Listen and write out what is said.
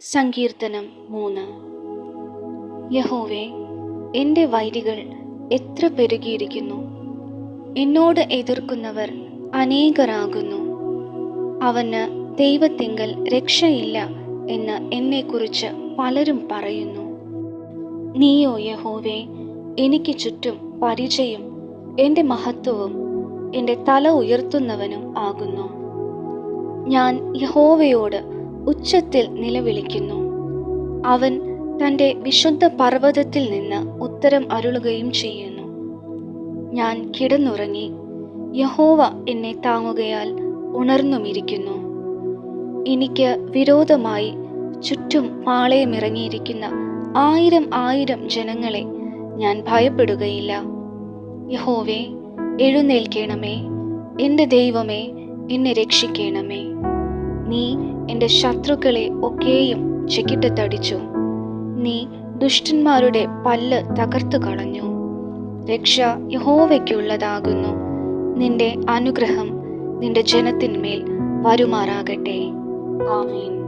സങ്കീർത്തനം മൂന്ന്. യഹോവേ എന്റെ വൈരികൾ എത്ര പെരുകിയിരിക്കുന്നു. എന്നോട് എതിർക്കുന്നവർ അനേകരാകുന്നു. അവന് ദൈവത്തിങ്കൽ രക്ഷയില്ല എന്ന് എന്നെക്കുറിച്ച് പലരും പറയുന്നു. നീയോ യഹോവേ എനിക്ക് ചുറ്റും പരിചയം എന്റെ മഹത്വവും എന്റെ തല ഉയർത്തുന്നവനും ആകുന്നു. ഞാൻ യഹോവയോട് ഉച്ചത്തിൽ നിലവിളിക്കുന്നു. അവൻ തന്റെ വിശുദ്ധ പർവതത്തിൽ നിന്ന് ഉത്തരം അരുളുകയും ചെയ്യുന്നു. ഞാൻ കിടന്നുറങ്ങി. യഹോവ എന്നെ താങ്ങുകയാൽ ഉണർന്നുമിരിക്കുന്നു. എനിക്ക് വിരോധമായി ചുറ്റും പാളയമിറങ്ങിയിരിക്കുന്ന ആയിരം ആയിരം ജനങ്ങളെ ഞാൻ ഭയപ്പെടുകയില്ല. യഹോവേ എഴുന്നേൽക്കണമേ. എന്റെ ദൈവമേ എന്നെ രക്ഷിക്കണമേ. നീ എന്റെ ശത്രുക്കളെ ഒക്കെയും ചെക്കിട്ടത്തടിച്ചു നീ ദുഷ്ടന്മാരുടെ പല്ല് തകർത്തു കളഞ്ഞു. രക്ഷ യഹോവയ്ക്കുള്ളതാകുന്നു. നിന്റെ അനുഗ്രഹം നിന്റെ ജനത്തിന്മേൽ വരുമാറാകട്ടെ. ആമേൻ.